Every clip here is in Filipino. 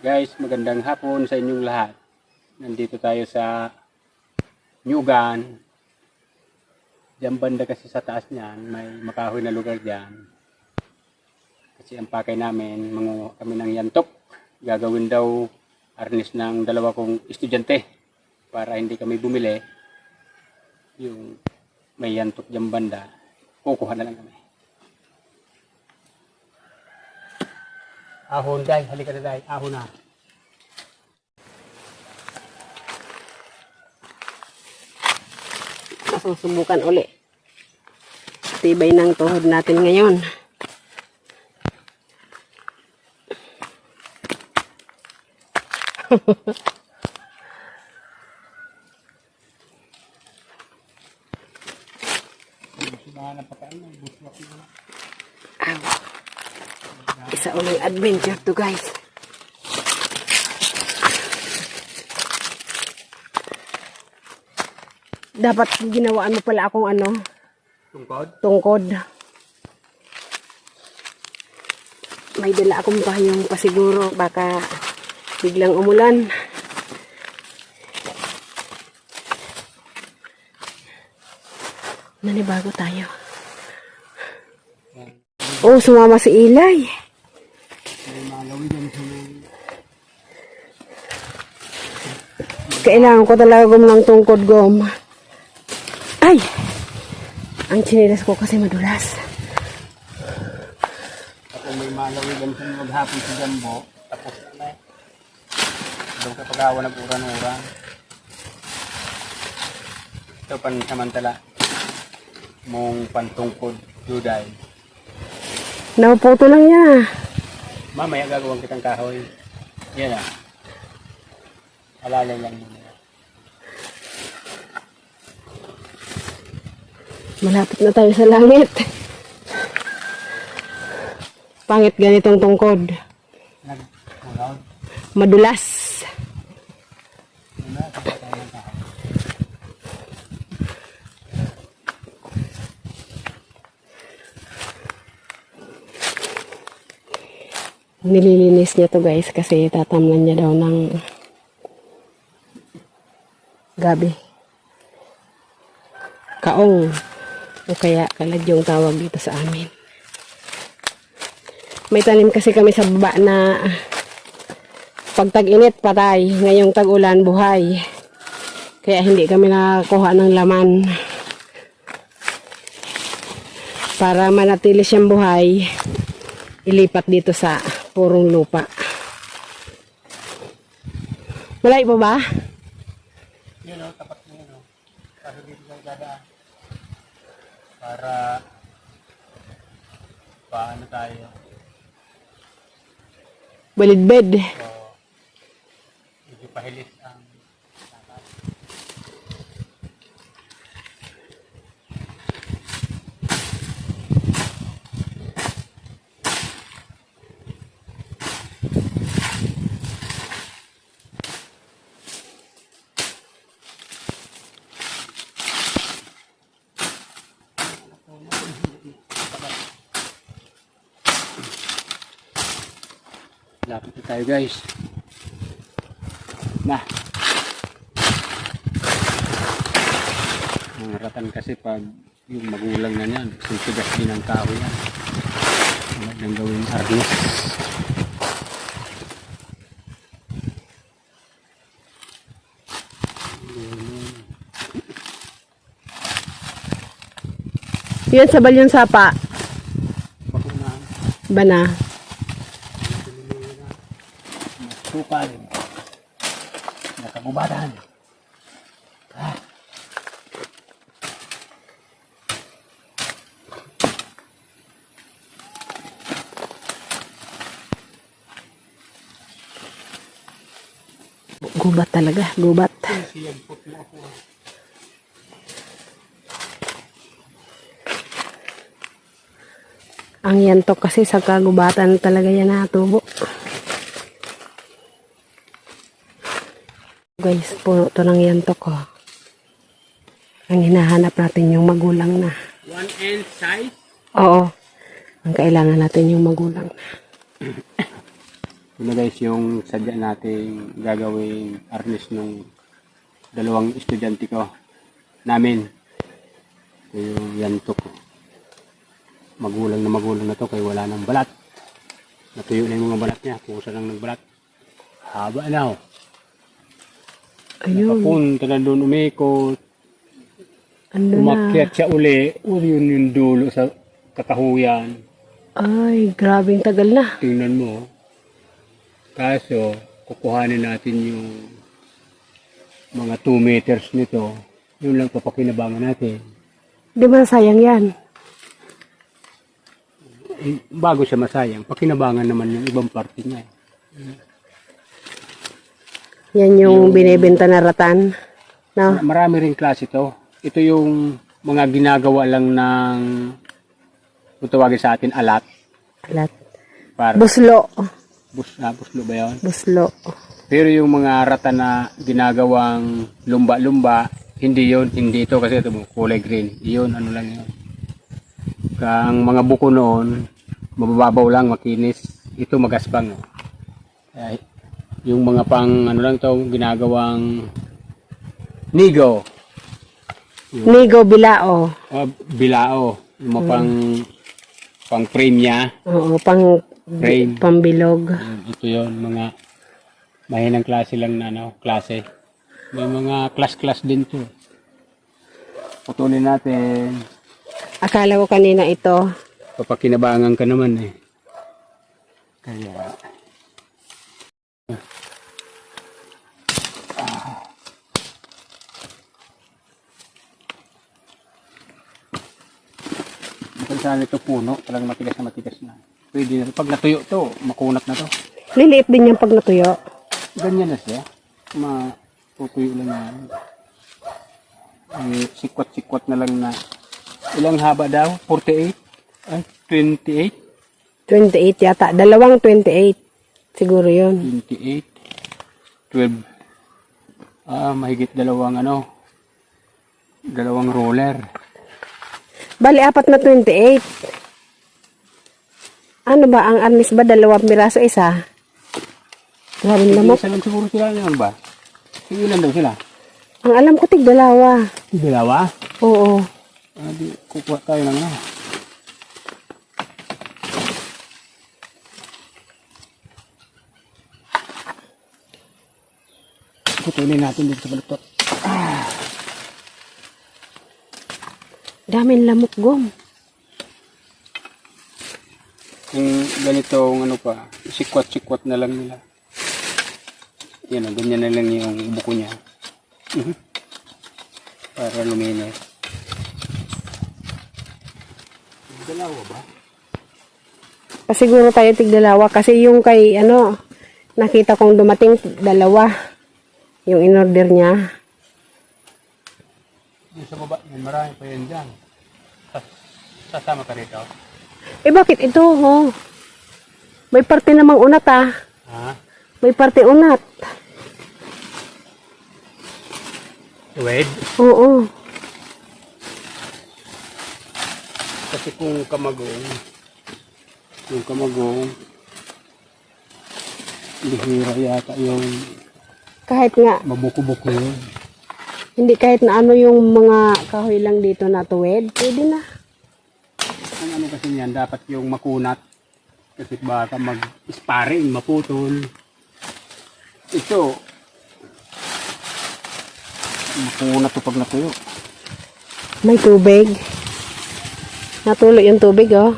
Guys, magandang hapon sa inyong lahat. Nandito tayo sa Nyugan. Diyan banda kasi sa taas niyan, may makahoy na lugar diyan. Kasi ang pakay namin, mangungo kami ng yantok. Gagawin daw arnis ng dalawa kong estudyante para hindi kami bumili. Yung may yantok diyan banda, kukuha na lang kami. Ahon, day. Halika na, day. Ahon na. Susubukan uli. Tibay ng tuhod natin ngayon. Isa uling adventure to guys. Dapat ginawaan mo pala akong ano, Tungkod? tungkod. May dala akong pahayong pasiguro. Baka biglang umulan. Nanibago tayo. Oh, sumama si Ilay. May malawi dyan sa Kailangan ko talaga gum ng tungkod gum. Ay! Ang chinilas ko kasi madulas. Ako may malawi dyan sa maghapon sa Jambo. Tapos na eh. Doon ka pag-awa ng uran-uran. Ito pansamantala. Mong pantungkod juday. Napuputo lang niya. Mamaya gagawin kitang kahoy. Yan ah. Alalay lang muna. Malapit na tayo sa langit. Pangit ganitong tungkod. Nag-ulaw. Madulas. Ano, tapos tayo ng kahoy. Nililinis niya to guys kasi tatamnan niya daw ng gabi. Kaong. O kaya kaladyong tawag dito sa amin. May tanim kasi kami sa baba na pag tag-init patay, ngayong tag-ulan buhay. Kaya hindi kami nakakuha ng laman. Para manatili siyang buhay, ilipat dito sa purong lupa. Malay pa ba? Yun o, tapat mo yun o. Kasi dito tayo dadaan. Para paano tayo. Balidbed. So, medyo pahilis Lapit na tayo guys. Na. Ang ratan kasi pag yung magulang na niyan, sisigas din ang tao yan. Huwag nang gawin arnis. Yan sa balyon sapa. Bakunahan, Bana. Nakagubatan. Gubat talaga. Gubat. Ang yantok kasi sa kagubatan talaga yan natubo. Guys, puno to ng yantok ko. Ang hinahanap natin yung magulang na. One end size. Oo. Ang kailangan natin yung magulang na. Ito na guys yung sadya nating gagawing arnis nung dalawang estudyante ko namin. Ito yung yanto ko. Magulang na magulang na to kaya wala nang balat. Natuyo na yung mga balat niya. Kusa lang ng balat. Haba na oh. Ayun. Papunta na doon umikot. Ano na? Umakyat siya uli. O yun yung dulo sa kakahuyan. Ay, grabing tagal na. Tingnan mo. Kaso, kukuhanin natin yung mga 2 meters nito. Yun lang papakinabangan natin. Di ba sayang yan? Eh, bago siya masayang, pakinabangan naman yung ibang parte niya. Yan yung binibenta na ratan. No? Marami ring klase to. Ito yung mga ginagawa lang ng kung tawagin sa atin alat. Alat. Para Buslo. bus, ah, buslo ba yun? Buslo. Pero yung mga rata na ginagawang lumba-lumba, hindi yon hindi ito kasi ito kulay green. Iyon, ano lang yun. Ang mga buko noon, mabababaw lang, makinis. Ito magaspang. oh. Yung mga pang, ano lang to, ginagawang nigo, Nigo bilao. uh, bilao, yung mga pang, pang frame niya. Oo, pang Frame. pambilog. Ito yon mga mahinang klase lang na ano, klase. May mga class-class din to. Putulin natin. Akala ko kanina ito. Papakinabangan ka naman eh. Kaya... Kung saan ito puno, talagang matigas na matigas na. Pwede na. Pag natuyo to, makunat na to. Liliit din yung pag natuyo. Ganyan na siya. Matutuyo lang yan. Eh, sikwat-sikwat na lang na. Ilang haba daw? 48? Ay, 28? 28 yata. Dalawang 28. Siguro yun. 28? 12? Ah, mahigit dalawang ano? Dalawang roller. Bali, apat na 28. Ano ba? Ang arnis ba? Dalawang piraso isa? Grabe lamok. Isa lang siguro sila naman ba? Sige ilan daw sila? Ang alam ko, tig dalawa. Dalawa? Oo. Ah, di, kukuha tayo ng ano. Putulin natin dito sa baluktot. Daming lamok, gom. Yung ganitong ano pa, sikwat-sikwat na lang nila. Yan o, ganyan na lang yung buko niya. Para luminis. Dalawa ba? Pasiguro tayo tig dalawa. Kasi yung kay, ano, nakita kong dumating dalawa. Yung in-order niya. Yung sa baba, yan, marami pa yan dyan. Sas- Sasama ka rito? Eh, bakit ito, ho? May parte namang unat, ah. Ha? May parte unat. Wait. Oo. Kasi kung kamagong, yung kamagong, bihira yata yung Kahit nga, mabuko-buko yun. hindi kahit na ano yung mga kahoy lang dito na tuwid, pwede na. Ang ano kasi niyan, dapat yung makunat. Kasi baka mag-sparring, maputol. Ito, makunat to pag natuyo. May tubig. Natulo yung tubig, oh.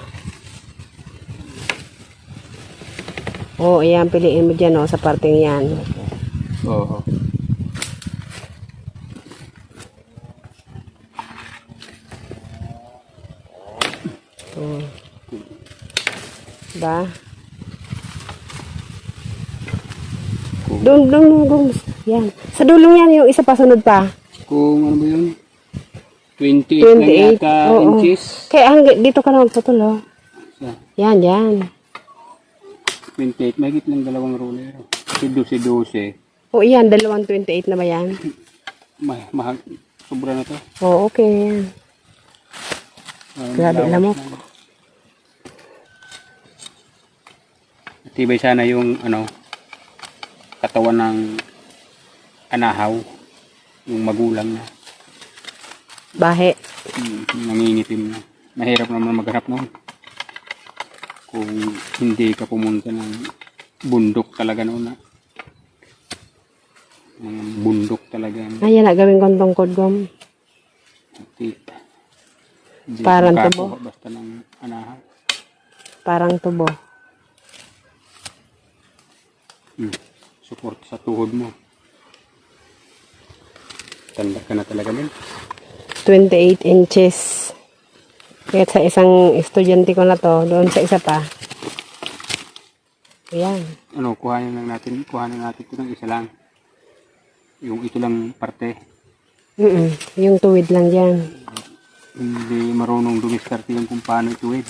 Oh, ayan, piliin mo dyan, oh, sa parteng yan. Oo. Oo. Ba? Doon, doon, doon. Yan. Sa dulong yan, yung isa pa sunod pa. Kung ano ba yun? 28, lang 28. yata Oo. inches. Kaya hanggang dito ka na magputol, oh. Sa Yan, yan. 28, may lang dalawang roller. Si 12, O, yan, dalawang 28 na ba yan? Mah mahal. Sobra na to. Oo, okay. Yan. Ah, Grabe, lamok. na. Tibay sana yung ano, katawan ng anahaw, yung magulang na, Bahe. hmm, nangingitim na. Mahirap naman maghanap nun. Kung hindi ka pumunta ng bundok talaga noon na. Bundok talaga. Ayan na, gawin kong tungkod gom. Hindi Parang tubo. Basta ng anahaw. Parang tubo. Hmm. Support sa tuhod mo. Tanda ka na talaga din. 28 inches. Kaya sa isang estudyante ko na to, doon sa isa pa. Ayan. Ano, kuhanin lang natin, kuhanin natin ito ng isa lang. Yung ito lang parte. Mm Yung tuwid lang dyan. Hindi marunong dumiskarte yung kung paano ituwid.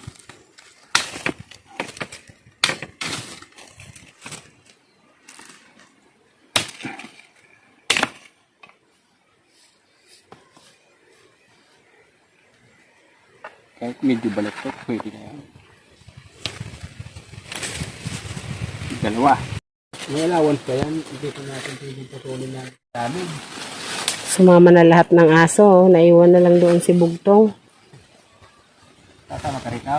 Kahit medyo balaktot, pwede na yan. Dalawa. May allowance pa yan. Hindi pa natin pwedeng patuloy na dami. Sumama na lahat ng aso. Naiwan na lang doon si Bugtong. Kasama ka rito.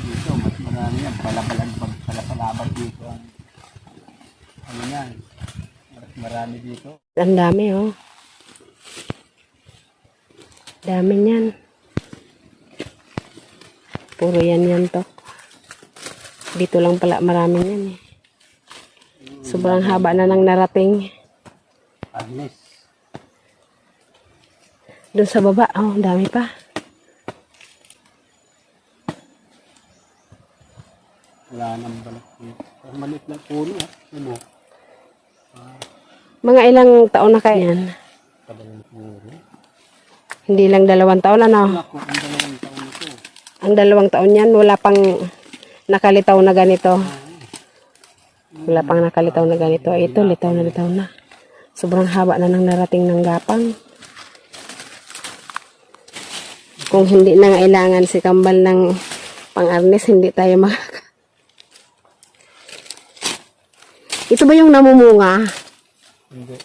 Dito, mas marami yan. Palabalagbag, palapalabag dito. Ang, ano yan. Mas marami dito. Ang dami, oh. Dami niyan. Puro yan yan to. Dito lang pala marami yan eh. Sobrang haba na nang narating. Agnes. Doon sa baba, oh, dami pa. Wala nang balak maliit na puno. ah. Ano? Mga ilang taon na kaya yan? Hindi lang dalawang taon, ano? Ako, ang dalawang taon ito. Ang dalawang taon yan, wala pang nakalitaw na ganito. Wala pang nakalitaw na ganito. Ito, litaw na litaw na. Sobrang haba na nang narating ng gapang. Kung hindi na kailangan si Kambal ng pang-arnes, hindi tayo mag... Ito ba yung namumunga? Hindi.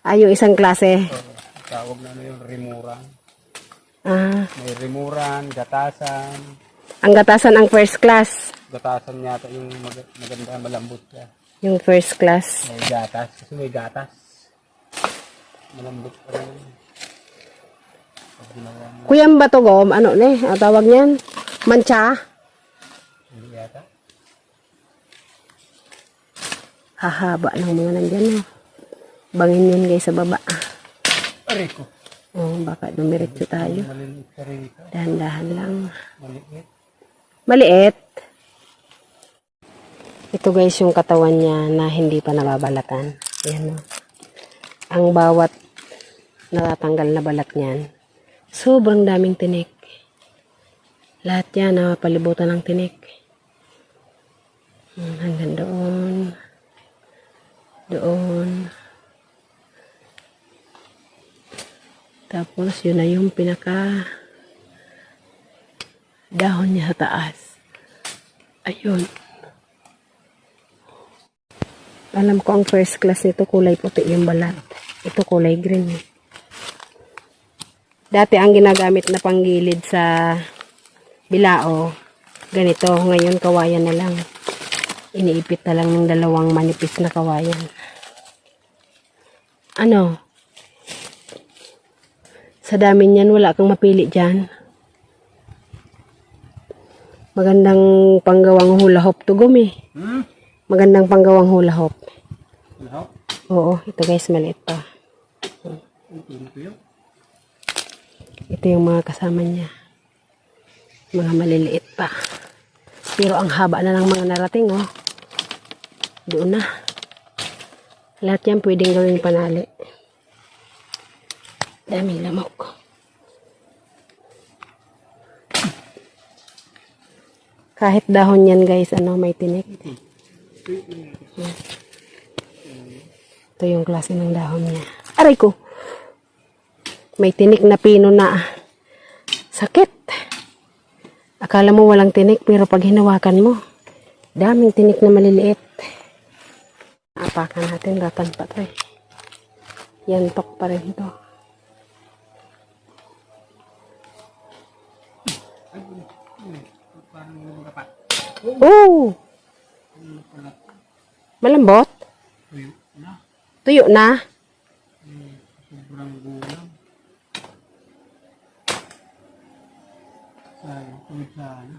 Ay, yung isang klase. Tawag na ano yung rimuran. Ah, May rimuran, gatasan. ang gatasan ang first class. Gatasan yata yung mag- maganda, malambot siya. Yung first class. May gatas. Kasi may gatas. Malambot pa rin. Pag ginawa mo, Kuya Batogom, ano ne? Ang tawag niyan? Mancha? hindi yata. Hahaba ng mga nandyan. Oh. Bangin yun guys sa baba. Aray ko. Oh, baka dumiretso tayo. Dahan-dahan lang. Maliit. Maliit. Ito guys yung katawan niya na hindi pa nababalatan. Ayan o. Ang bawat natatanggal na balat niyan, sobrang daming tinik. Lahat yan na palibutan ng tinik. Hmm, Hanggang doon. Doon. Tapos yun na yung pinaka dahon niya sa taas. Ayun. Alam ko ang first class nito kulay puti yung balat. Ito kulay green. Dati ang ginagamit na panggilid sa bilao, ganito. Ngayon kawayan na lang. Iniipit na lang ng dalawang manipis na kawayan. Ano? Sa dami niyan, wala kang mapili dyan. Magandang panggawang hula hoop to gumi. Hmm? Magandang panggawang hula hoop. Ano? Oo, ito guys, maliit pa. Ito yung mga kasama niya. Mga maliliit pa. Pero ang haba na ng mga narating, oh. Doon na. Lahat yan pwedeng gawing panali. Daming lamok. Kahit dahon yan guys, ano, may tinik. Ito yung klase ng dahon niya. Aray ko! May tinik na pino na sakit. Akala mo walang tinik pero pag hinawakan mo, Daming tinik na maliliit. Apakan natin, ratan pa to eh. Yantok pa rin to. Oo! Malambot? Tuyo na. Tuyo na? Sobrang gulang. Sayang, tuwid sana.